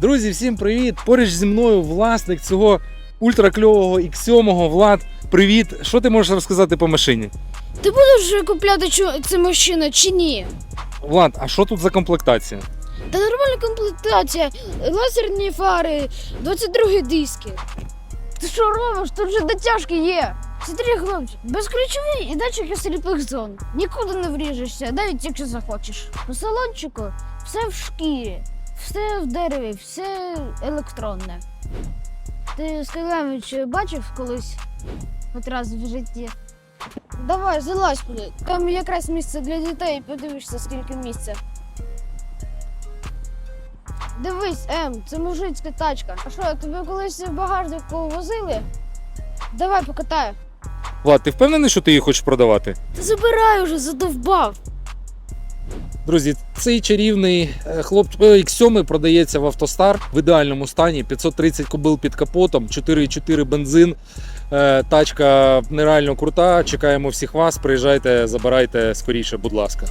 Друзі, всім привіт! Поруч зі мною власник цього ультракльового X7 Влад. Привіт! Що ти можеш розказати по машині? Ти будеш купляти цю машину чи ні? Влад, а що тут за комплектація? Та нормальна комплектація, лазерні фари, 22 диски. Ти що робиш? Тут же дотяжки є. Смотри, хлопчик, безключовий і датчики сліпих зон. Нікуди не вріжешся, навіть якщо захочеш. По салончику все в шкірі, все в дереві, все електронне. Ти Скайлевич бачив колись хоч раз в житті? Давай, залазь туди. Там якраз місце для дітей, подивишся, скільки місця. Дивись, Ем, це мужицька тачка. А що, тебе колись в багажнику возили? Давай покатаю. Влад, ти впевнений, що ти її хочеш продавати? Та забирай уже, задовбав. Друзі, цей чарівний е, хлоп е, X7 продається в автостар в ідеальному стані. 530 кобил під капотом, 4,4 бензин. Е, Тачка нереально крута. Чекаємо всіх вас. Приїжджайте, забирайте скоріше, будь ласка.